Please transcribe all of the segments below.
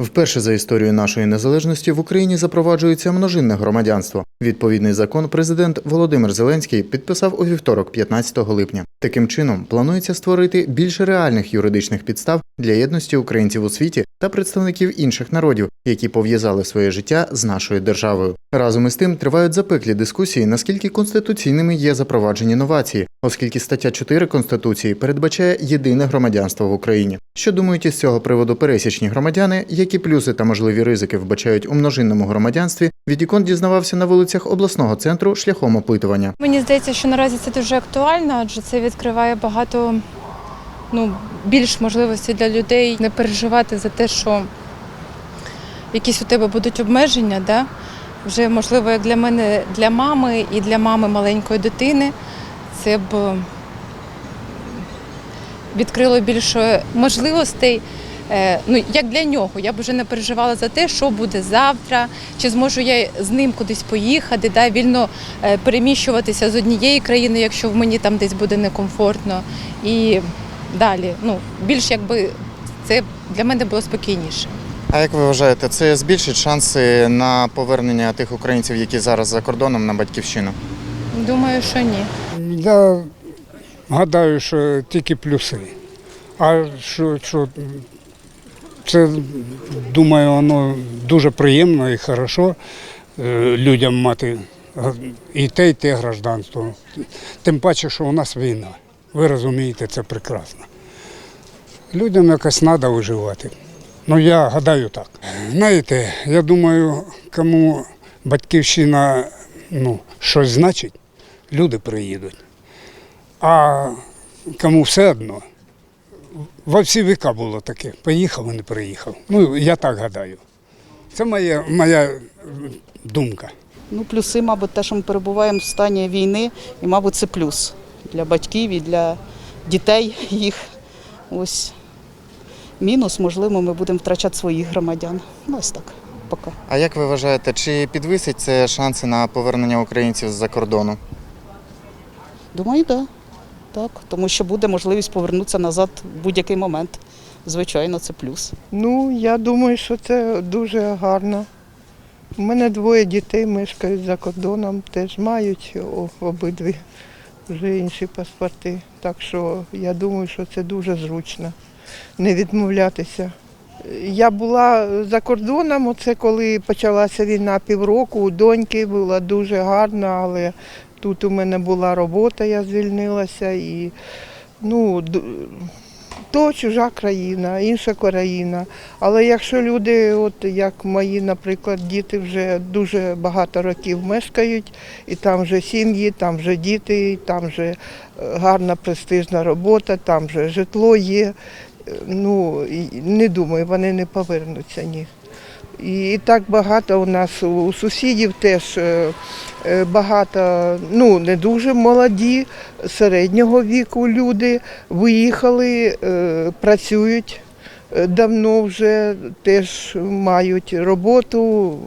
Вперше за історію нашої незалежності в Україні запроваджується множинне громадянство. Відповідний закон президент Володимир Зеленський підписав у вівторок, 15 липня. Таким чином планується створити більше реальних юридичних підстав для єдності українців у світі та представників інших народів, які пов'язали своє життя з нашою державою. Разом із тим тривають запеклі дискусії, наскільки конституційними є запроваджені новації, оскільки стаття 4 конституції передбачає єдине громадянство в Україні. Що думають із цього приводу пересічні громадяни, які плюси та можливі ризики вбачають у множинному громадянстві, відікон дізнавався на вулицях обласного центру шляхом опитування. Мені здається, що наразі це дуже актуально, адже це відкриває багато ну, більш можливостей для людей не переживати за те, що якісь у тебе будуть обмеження. Да? Вже можливо, як для мене, для мами і для мами маленької дитини, це б відкрило більше можливостей. Е, Ну, як для нього, я б вже не переживала за те, що буде завтра, чи зможу я з ним кудись поїхати, да, вільно е, переміщуватися з однієї країни, якщо в мені там десь буде некомфортно. І далі. Ну, більш якби це для мене було спокійніше. А як ви вважаєте, це збільшить шанси на повернення тих українців, які зараз за кордоном на батьківщину? Думаю, що ні. Я гадаю, що тільки плюси. А що, що це, думаю, воно дуже приємно і хорошо е, людям мати і те, і те гражданство. Тим паче, що у нас війна. Ви розумієте, це прекрасно. Людям якось треба виживати. Ну, я гадаю так. Знаєте, я думаю, кому батьківщина ну, щось значить, люди приїдуть. А кому все одно, во всі віка було таке. Поїхав і не приїхав. Ну, я так гадаю. Це моя, моя думка. Ну, плюси, мабуть, те, що ми перебуваємо в стані війни, і, мабуть, це плюс для батьків і для дітей їх. Ось мінус, можливо, ми будемо втрачати своїх громадян. Ну, ось так, поки. А як ви вважаєте, чи підвисить це шанси на повернення українців з-за кордону? Думаю, так. Да. Так, тому що буде можливість повернутися назад в будь-який момент. Звичайно, це плюс. Ну, я думаю, що це дуже гарно. У мене двоє дітей мешкають за кордоном, теж мають обидві вже інші паспорти. Так що я думаю, що це дуже зручно не відмовлятися. Я була за кордоном, оце коли почалася війна півроку, у доньки було дуже гарно, але тут у мене була робота, я звільнилася і ну, то чужа країна, інша країна. Але якщо люди, от як мої, наприклад, діти вже дуже багато років мешкають, і там вже сім'ї, там вже діти, там вже е, гарна престижна робота, там вже житло є. е, Ну, не думаю, вони не повернуться ні. І, так багато у нас у, сусідів теж е, е, багато, ну не дуже молоді, середнього віку люди виїхали, е, працюють давно вже, теж мають роботу,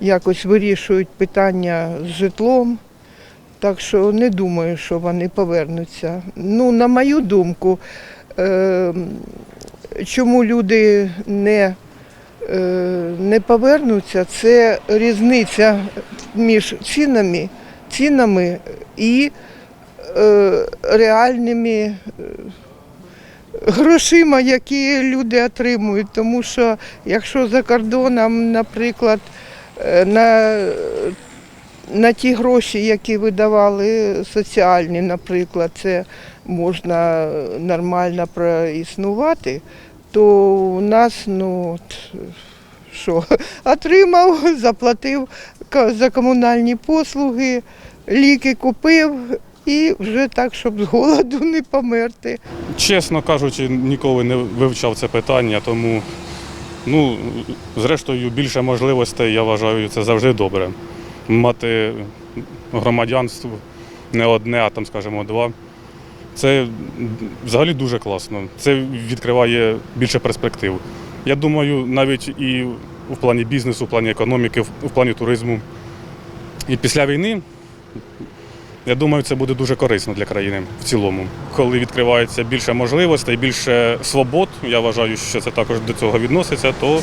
якось вирішують питання з житлом. Так що не думаю, що вони повернуться. Ну, на мою думку, чому люди не не повернуться, це різниця між цінами, цінами і е, реальними е, грошима, які люди отримують. Тому що якщо за кордоном, наприклад, е, на, на ті гроші, які видавали соціальні, наприклад, це можна нормально проіснувати, то у нас ну от, що отримав, заплатив за комунальні послуги, ліки купив і вже так, щоб з голоду не померти. Чесно кажучи, ніколи не вивчав це питання, тому ну, зрештою більше можливостей, я вважаю, це завжди добре. Мати громадянство не одне, а там, скажімо, два. Це взагалі дуже класно. Це відкриває більше перспектив. Я думаю, навіть і в плані бізнесу, в плані економіки, в плані туризму. І після війни Я думаю, це буде дуже корисно для країни в цілому. Коли відкривається більше можливостей, більше свобод, я вважаю, що це також до цього відноситься, то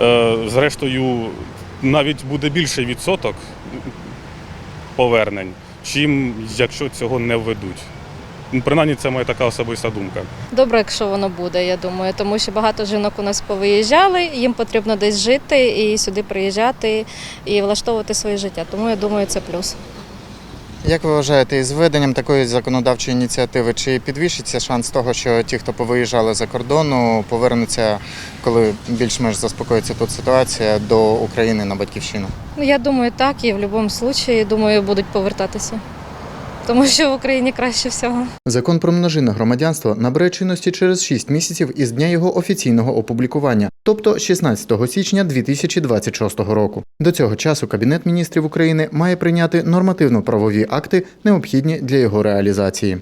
е, зрештою навіть буде більший відсоток повернень, чим якщо цього не введуть. Ну, Принаймні, це моя така особиста думка. Добре, якщо воно буде, я думаю, тому що багато жінок у нас повиїжджали, їм потрібно десь жити і сюди приїжджати і влаштовувати своє життя. Тому я думаю, це плюс. Як ви вважаєте, із введенням такої законодавчої ініціативи чи підвищиться шанс того, що ті, хто повиїжджали за кордону, повернуться, коли більш-менш заспокоїться тут ситуація до України на батьківщину? Ну я думаю, так і в будь-якому випадку, думаю, будуть повертатися. Тому що в Україні краще всього. Закон про множинне громадянство набере чинності через 6 місяців із дня його офіційного опублікування, тобто 16 січня 2026 року. До цього часу Кабінет міністрів України має прийняти нормативно-правові акти, необхідні для його реалізації.